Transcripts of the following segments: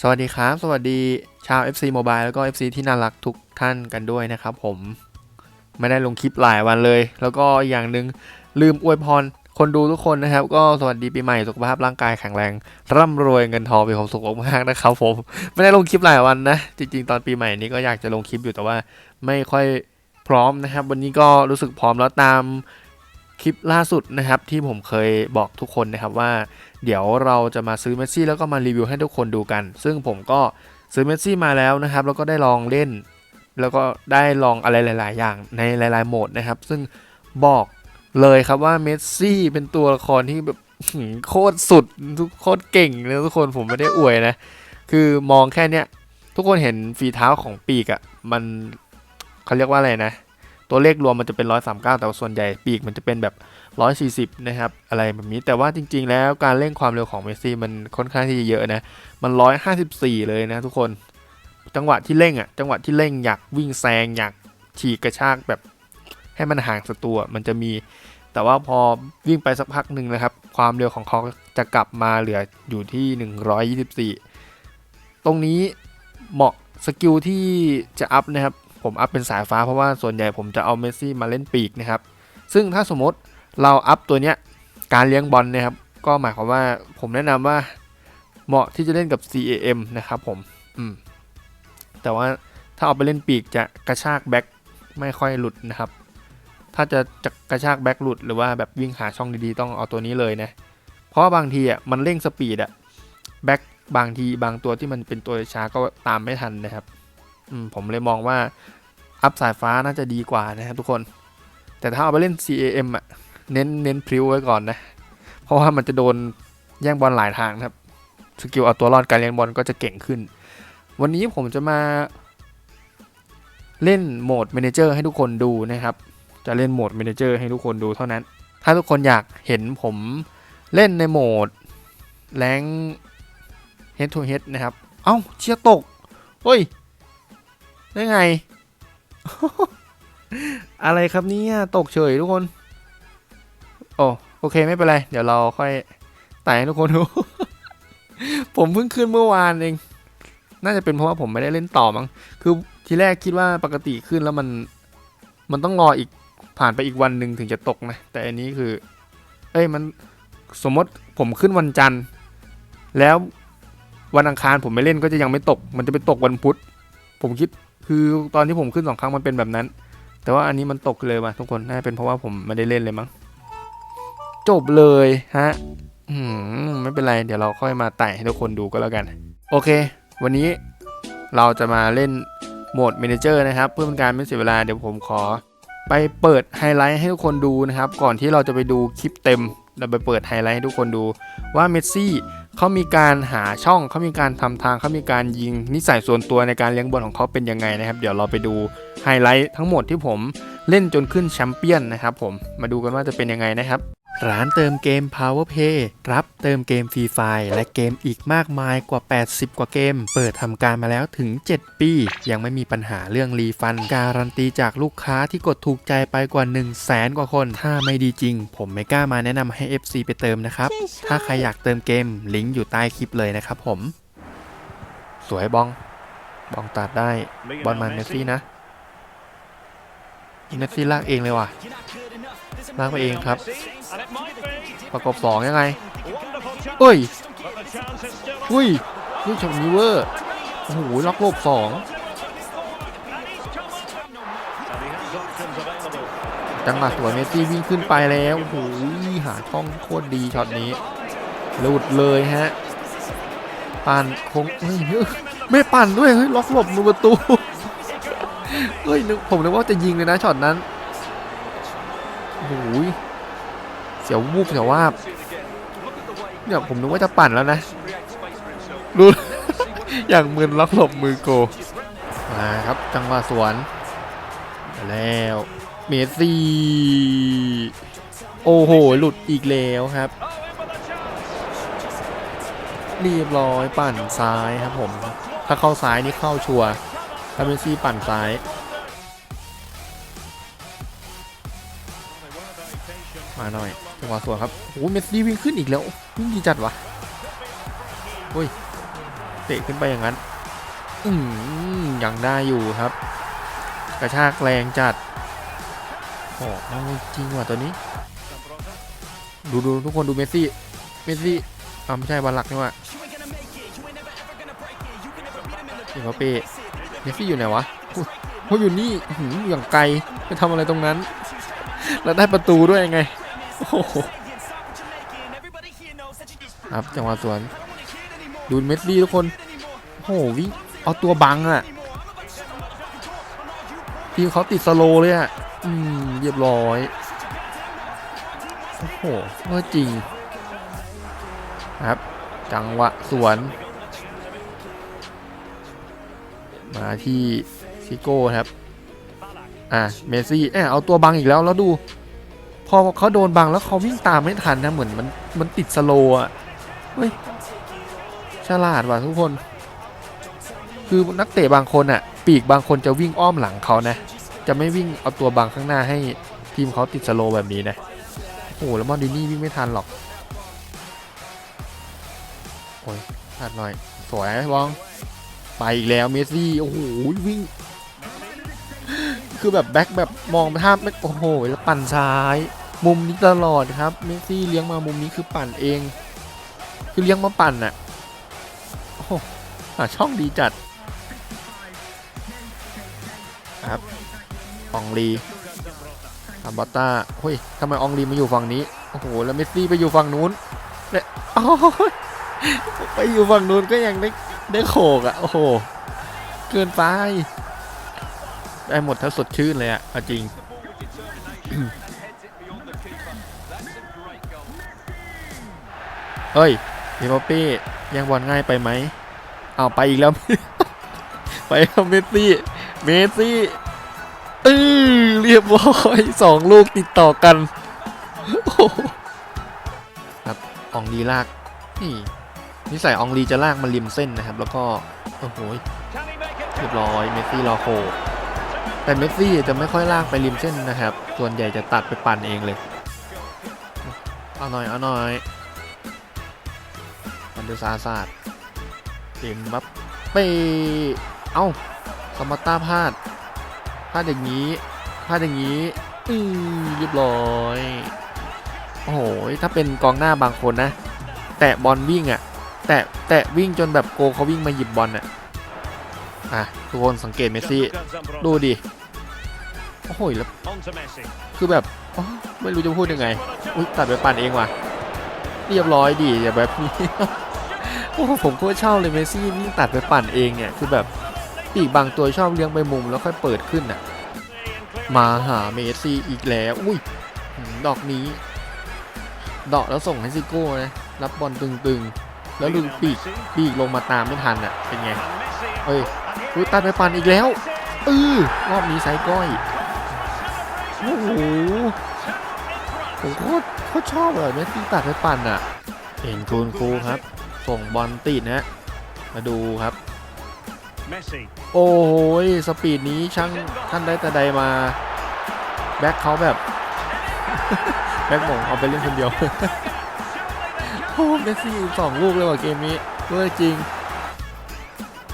สวัสดีครับ สวัสดีชาว FC Mobile แล้วก็ FC ที่น่ารักทุกท่านกันด้วยนะครับผมไม่ได้ลงคลิปหลายวันเลย แล้วก็อย่างหนึ่งลืมอวยพรคนดูทุกคนนะครับ ก็สวัสดีปีใหม่สุขภาพร่างกายแข็งแรง ร่ำรวยเงินทองมีความสุขมากๆนะครับผมไม่ได้ลงคลิปหลายวันนะ จริง ๆ ตอนปีใหม่นี้ก็อยากจะลงคลิปอยู่แต่ว่า ไม่ค่อยพร้อมนะครับ วันนี้ก็รู้สึกพร้อมแล้วตามคลิปล่าสุดนะครับ ที่ผมเคยบอกทุกคนนะครับว่า เดี๋ยวเราจะมาซื้อเมสซี่แล้วก็มารีวิวให้ทุกคนดูกัน ซึ่งผมก็ซื้อเมสซี่มาแล้วนะครับ แล้วก็ได้ลองเล่น แล้วก็ได้ลองอะไรหลาย ๆ อย่างในหลาย ๆ โหมดนะครับ ซึ่งบอกเลยครับว่าเมสซี่เป็นตัวละครที่แบบโคตรสุดทุกโคตรเก่งเลยทุกคนผมไม่ได้อวยนะ คือมองแค่เนี้ยทุกคนเห็นฝีเท้าของปีกอะ่ะมันเขาเรียกว่าอะไรนะ ตัวเลขรวมมันจะเป็น139แต่ว่าแต่ส่วนใหญ่ปีกมันจะเป็นแบบ 140 นะครับ อะไรแบบนี้ แต่ว่าจริง ๆ แล้วการเร่งความเร็วของเมสซี่มันค่อนข้างที่จะเยอะนะ มัน 154 เลยนะทุกคน จังหวะที่เร่งอะ จังหวะที่เร่งอยากวิ่งแซงอยากฉีกกระชากแบบให้มันห่างศัตรูมันจะมี แต่ว่าพอวิ่งไปสักพักหนึ่งนะครับ ความเร็วของเขาจะกลับมาเหลืออยู่ที่ 124 ตรงนี้เหมาะสกิลที่จะอัพนะครับ ผมอัพเป็นสายฟ้าเพราะว่าส่วนใหญ่ผมจะเอาเมสซี่มาเล่นปีกนะครับ ซึ่งถ้าสมมติ เราอัพตัวเนี้ยการเลี้ยงบอลเนะครับก็หมายความว่าผมแนะนำว่าเหมาะที่จะเล่นกับ CAM นะครับผมอืมแต่ว่าถ้าเอาไปเล่นปีกจะกระชากแบ็คไม่ค่อยหลุดนะครับ ถ้าจะจะกระชากแบ็คหลุดหรือว่าแบบวิ่งหาช่องดีๆต้องเอาตัวนี้เลยนะ เพราะว่าบางทีอะมันเร่งสปีดอะแบ็คบางทีบางตัวที่มันเป็นตัวช้าก็ตามไม่ทันนะครับอืมผมเลยมองว่าอัพสายฟ้าน่าจะดีกว่านะครับทุกคน แต่ถ้าเอาไปเล่น CAM อะ เน้นเน้นพริ้วไว้ก่อนนะ เพราะว่ามันจะโดนแย่งบอลหลายทางนะครับ สกิลเอาตัวรอดการเลี้ยงบอลก็จะเก่งขึ้น วันนี้ผมจะมาเล่นโหมด m ม n เจอร์ให้ทุกคนดูนะครับ จะเล่นโหมด m ม n เจอร์ให้ทุกคนดูเท่านั้น ถ้าทุกคนอยากเห็นผมเล่นในโหมดแรง head to head นะครับ เอ้าเชียร์ตก เฮ้ย ได้ไง อะไรครับเนี่ยตกเฉยทุกคน โอ้โอเคไม่เป็นไร เดี๋ยวเราค่อยไต่ให้ทุกคนดู ผมเพิ่งขึ้นเมื่อวานเอง น่าจะเป็นเพราะว่าผมไม่ได้เล่นต่อมั้ง คือทีแรกคิดว่าปกติขึ้นแล้วมัน มันต้องรออีกผ่านไปอีกวันหนึ่งถึงจะตกนะ แต่อันนี้คือ เอ้ยมันสมมติผมขึ้นวันจันทร์ แล้ววันอังคารผมไม่เล่นก็จะยังไม่ตก มันจะไปตกวันพุธ ผมคิดคือตอนที่ผมขึ้นสองครั้งมันเป็นแบบนั้น แต่ว่าอันนี้มันตกเลยว่ะทุกคน น่าจะเป็นเพราะว่าผมไม่ได้เล่นเลยมั้ง จบเลยฮะมไม่เป็นไร เดี๋ยวเราค่อยมาไต่ให้ทุกคนดูก็แล้วกัน โอเค วันนี้เราจะมาเล่นโหมด m ม n เจอร์นะครับ เพื่อเป็นการไม่เสียเวลาเดี๋ยวผมขอ ไปเปิดไฮไลท์ให้ทุกคนดูนะครับ ก่อนที่เราจะไปดูคลิปเต็ม เราไปเปิดไฮไลท์ให้ทุกคนดูว่าเมสซี่เขามีการหาช่องเขามีการทำทางเขามีการยิงนิสัยส่วนตัวในการเลี้ยงบอลของเขาเป็นยังไงนะครับ เดี๋ยวเราไปดูไฮไลท์ทั้งหมดที่ผมเล่นจนขึ้นแชมเปี้ยนนะครับ ผมมาดูกันว่าจะเป็นยังไงนะครับ ร้านเติมเกม PowerPay รับเติมเกมฟรีไฟล์และเกมอีกมากมายกว่า 80 กว่าเกม เปิดทำการมาแล้วถึง 7 ปี ยังไม่มีปัญหาเรื่องรีฟัน การันตีจากลูกค้าที่กดถูกใจไปกว่า 1 0 0 0 0แสนกว่าคน ถ้าไม่ดีจริง ผมไม่กล้ามาแนะนำให้ FC ไปเติมนะครับ ถ้าใครอยากเติมเกมลิงก์อยู่ใต้คลิปเลยนะครับผม สวยบอง บองตัดได้บอลมาเมสซี่นะ เมสซี่ลากเองเลยว่ะลากไปเองครับ ประกบสองยังไงเอ้ยอุ้ยลูกช็อตนี้เวอร์โอ้โหล็อกโลบสองจังหวะสวยเมสซี่วิ่งขึ้นไปแล้วโอ้โหหาช่องโคตรดีช็อตนี้หลุดเลยฮะปั่นคงเฮ้ยเฮ้ยไม่ปั่นด้วยเฮ้ยล็อกหลบมือประตู เฮ้ยผมนึกว่าจะยิงเลยนะช็อตนั้นโอ้โหเสียววูบเสียววาบเนี่ยผมนึกว่าจะปั่นแล้วนะดูอย่างมืนล็อกหลบมือโกมาครับจังหวะสวนแล้วเมสซี่ โอ้โห หลุดอีกแล้วครับ เรียบร้อยปั่นซ้ายครับผม ถ้าเข้าซ้ายนี่เข้าชัวร์ ถ้าเมสซี่ปั่นซ้าย มาหน่อยจังหวะสวนครับโอ้โหเมสซี่วิ่งขึ้นอีกแล้ววิ่งดีจัดวะโอ้ยเตะขึ้นไปอย่างนั้น อืมยังได้อยู่ครับ กระชากแรงจัดโอ้เอาจริงว่ะตัวนี้ ดูดูทุกคนดูเมสซี่ เมสซี่อ่าไม่ใช่บอลหลักนี่ว่ะเอ็มบัปเป้ เมสซี่อยู่ไหนวะอุ๊ยโอ้ยอยู่นี่อื้อหืออย่างไกลไปทำอะไรตรงนั้น แล้วได้ประตูด้วยไงโอ้โหครับจังหวะสวน ดูเมสซี่ทุกคนโอ้โหวิ่งเอาตัวบังอะ่ะทีมเขาติดสโลเลยอะ่ะอืมเรียบร้อยโอ้โหเมื่อจริงครับ จังหวะสวน มาที่ซิโก้ครับ อะเมซี่แอบเอาตัวบังอีกแล้วแล้วดู พอเขาโดนบังแล้วเขาวิ่งตามไม่ทันนะเหมือนมันมันติดสโลว์อะเฮ้ยฉลาดว่ะทุกคน คือนักเตะบางคนอะปีกบางคนจะวิ่งอ้อมหลังเขานะ จะไม่วิ่งเอาตัวบังข้างหน้าให้ทีมเขาติดสโลแบบนี้นะโอ้แล้วมอนดินี่วิ่งไม่ทันหรอกโอ้ยพลาดหน่อย สวยบอง ไปอีกแล้วเมสซี่โอ้โหวิ่ง คือแบบแบ็คแบบมองไปภาพไม่โอ้โหแล้วปั่นซ้าย มุมนี้ตลอดครับเมสซี่เลี้ยงมามุมนี้คือปั่นเอง คือเลี้ยงมาปั่นน่ะโอ้โหาช่องดีจัดครับอองลีอาบอตต้าเฮ้ยทำไมอองลีมาอยู่ฝั่งนี้ โอ้โห แล้วเมสซี่ไปอยู่ฝั่งนู้นเนี่ยโอ้ยไปอยู่ฝั่งนู้นก็ยังได้ ได้โขกอะโอ้โห เกินไป ได้หมดถ้าสดชื่นเลยอะจริง เฮ้ยเดมเป้ยังบอลง่ายไปไหม เอาไปอีกแล้ว ไปแล้วเมสซี่ เมสซี่เออเรียบร้อยสองลูกติดต่อกันครับอองลีลากนี่ นิสัยอองลีจะลากมาริมเส้นนะครับ แล้วก็โอ้โหเรียบร้อยเมสซี่รอโค แต่เมสซี่จะไม่ค่อยลากไปริมเส้นนะครับ ส่วนใหญ่จะตัดไปปั่นเองเลยเอาหน่อยเอาหน่อยมันดูซาซาดเต็มบับเป้เอ้าสมาต้าพลาดพลาดอย่างนี้พลาดอย่างนี้อือเรียบร้อย โอ้โห ถ้าเป็นกองหน้าบางคนนะ แตะบอลวิ่งอะ่ะ แตะแตะวิ่งจนแบบโกเขาวิ่งมาหยิบบอลอะอะทุกคนสังเกตเมสซี่ดูดิโอ้โหแล้วคือแบบไม่รู้จะพูดยังไงอุ้ยตัดไปปั่นเองว่ะเรียบร้อยดิอย่าแบบนี้โอ้ผมโคตรชอบเลยเมสซี่วิ่งตัดไปปั่นเองเนี่ยคือแบบปีกบางตัวชอบเลี้ยงไปมุมแล้วค่อยเปิดขึ้นน่ะมาหาเมสซี่อีกแล้วอุ้ยดอกนี้ดอกแล้วส่งให้ซิโก้นะรับบอลตึงๆ แล้วดูปีกปีกลงมาตามไม่ทันอะ เป็นไงเฮ้ยอุ้ยตัดไปปั่นอีกแล้วเออรอบนี้ไซก้อย โอ้โหผมโคตรโคตรชอบเลยเมสซี่ตัดไปปั่นอะ เห็นคูนครูครับ ส่งบอลติดนะ มาดูครับ โอ้โหยสปีดนี้ช่างท่านได้แต่ใดมา แบ็คเขาแบบ แบ็คหมงเอาไปเล่นคนเดียว โอ้เมสซี่สองลูกเลยว่ะเกมนี้เวอร์จริง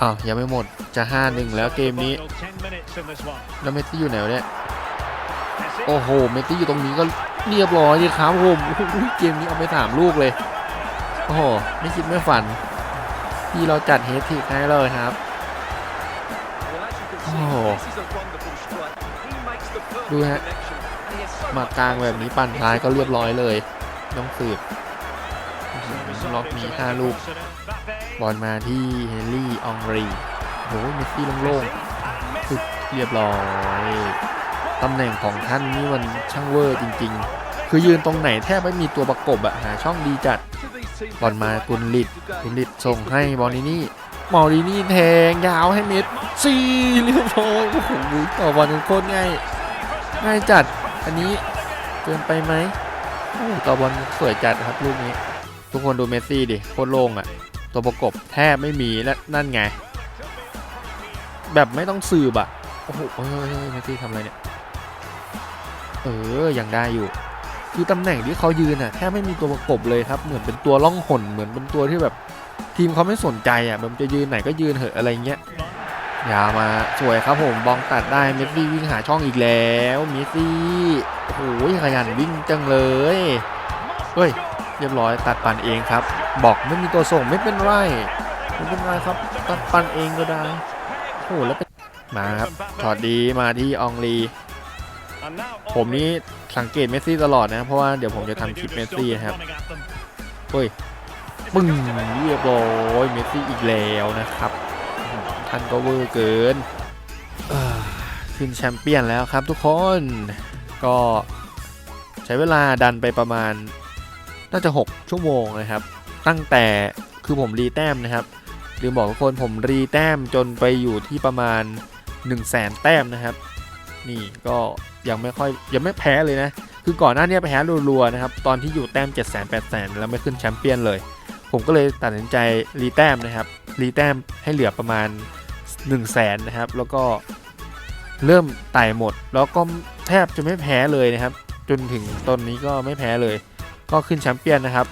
อ้าวยังไม่หมดจะ5-1แล้วเกมนี้แล้วเมสซี่อยู่ไหนวะเนี่ยโอ้โหเมสซี่อยู่ตรงนี้ก็เรียบร้อยเลยครับผมเกมนี้เอาไปสามลูกเลยโอ้โหไม่คิดไม่ฝัน ที่เราจัดเฮดทิกให้เลยครับโอ้โหดูฮะมากลางแบบนี้ปั่นท้ายก็เรียบร้อยเลย ต้องสืบ ล็อกมี5ลูก บอลมาที่เฮนรี่อองรีโหเมสซี่โล่งๆสุดเรียบร้อย ตำแหน่งของท่านนี่มันช่างเวอร์จริง ๆ คือยืนตรงไหนแทบไม่มีตัวประกบอะหาช่องดีจัด บอลมากุนลิดกุนลิดส่งให้บอลนี่นี่มอลดินี่แทงยาวให้เมสซี่เรียบร้อยโอ้โหต่อบอลกันโคตรง่ายง่ายจัด อันนี้เกินไปไหมโอ้ต่อบอลสวยจัดครับลูกนี้ ทุกคนดูเมสซี่ดิโคตรโล่งอะตัวประกบแทบไม่มีและนั่นไง แบบไม่ต้องสืบอะโอ้โหเฮ้ยเมสซี่ทำอะไรเนี่ย เออ ยังได้อยู่ คือตำแหน่งที่เขายืนอะแทบไม่มีตัวประกบเลยครับ เหมือนเป็นตัวล่องหนเหมือนเป็นตัวที่แบบ ทีมเขาไม่สนใจอะแบบจะยืนไหนก็ยืนเหอะอะไรเงี้ยอย่ามาสวยครับผมบองตัดได้เมสซี่วิ่งหาช่องอีกแล้วเมสซี่โอ้โหขยันวิ่งจังเลยเฮ้ย เรียบร้อยตัดปันเองครับ บอกไม่มีตัวส่งไม่เป็นไรไม่เป็นไรครับ ตัดปันเองก็ได้โอ้โหแล้วมาครับถอดดีมาที่อองลี ผมนี่สังเกตเมสซี่ตลอดนะ เพราะว่าเดี๋ยวผมจะทำคลิปเมสซี่นะครับเฮ้ยปึ้งเรียบร้อยเมสซี่อีกแล้วนะครับ ท่านก็เวอร์เกินขึ้นแชมเปี้ยนแล้วครับทุกคนก็ใช้เวลาดันไปประมาณ น่าจะ 6 ชั่วโมงนะครับ ตั้งแต่คือผมรีแต้มนะครับลืมบอกทุกคนผมรีแต้มจนไปอยู่ที่ประมาณ 1 0 0 0 0แสนแต้มนะครับ นี่ก็ยังไม่ค่อยยังไม่แพ้เลยนะ คือก่อนหน้านี้แพ้รัวๆนะครับ ตอนที่อยู่แต้ม7 0 0 0 0 8 0 0 0แล้วไม่ขึ้นแชมเปี้ยนเลย ผมก็เลยตัดสินใจรีแต้มนะครับ รีแต้มให้เหลือประมาณ 1 0 0 0 0แสนนะครับ แล้วก็เริ่มไต่หมด แล้วก็แทบจะไม่แพ้เลยนะครับ จนถึงตอนนี้ก็ไม่แพ้เลย ก็ขึ้นแชมเปี้ยนนะครับ